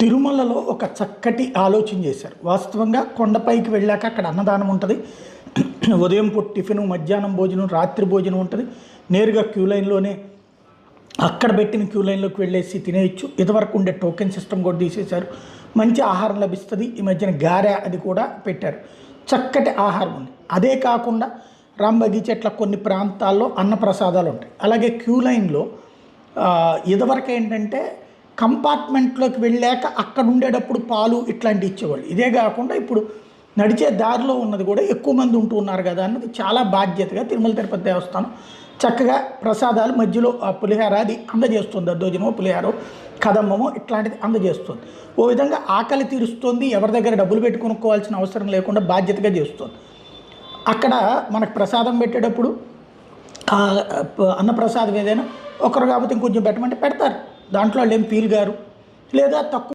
తిరుమలలో ఒక చక్కటి ఆలోచన చేశారు. వాస్తవంగా కొండపైకి వెళ్ళాక అక్కడ అన్నదానం ఉంటుంది. ఉదయం పూట టిఫిన్ మధ్యాహ్నం భోజనం రాత్రి భోజనం ఉంటుంది. నేరుగా క్యూ లైన్లోనే అక్కడ పెట్టిన క్యూ లైన్లోకి వెళ్ళేసి తినేయచ్చు. ఇదివరకు ఉండే టోకెన్ సిస్టమ్ కూడా తీసేశారు. మంచి ఆహారం లభిస్తుంది. ఈ మధ్యన గారె అది కూడా పెట్టారు. చక్కటి ఆహారం ఉంది. అదే కాకుండా రాంబగి చెట్ల కొన్ని ప్రాంతాల్లో అన్నప్రసాదాలు ఉంటాయి. అలాగే క్యూ లైన్లో ఇదివరకు ఏంటంటే కంపార్ట్మెంట్లోకి వెళ్ళాక అక్కడ ఉండేటప్పుడు పాలు ఇట్లాంటివి ఇచ్చేవాళ్ళు. ఇదే కాకుండా ఇప్పుడు నడిచే దారిలో ఉన్నది కూడా ఎక్కువ మంది ఉంటూ ఉన్నారు కదా అన్నది చాలా బాధ్యతగా తిరుమల తిరుపతి దేవస్థానం చక్కగా ప్రసాదాలు మధ్యలో ఆ పులిహార అది అందజేస్తుంది. దద్దోజనమో పులిహారో కదమ్మమో ఇట్లాంటిది అందజేస్తుంది. ఓ విధంగా ఆకలి తీరుస్తుంది. ఎవరి దగ్గర డబ్బులు పెట్టి కొనుక్కోవాల్సిన అవసరం లేకుండా బాధ్యతగా చేస్తుంది. అక్కడ మనకు ప్రసాదం పెట్టేటప్పుడు అన్నప్రసాదం ఏదైనా ఒకరు కాకపోతే ఇంకొంచెం పెట్టమంటే పెడతారు. దాంట్లో వాళ్ళు ఏం ఫీల్ గారు లేదా తక్కువ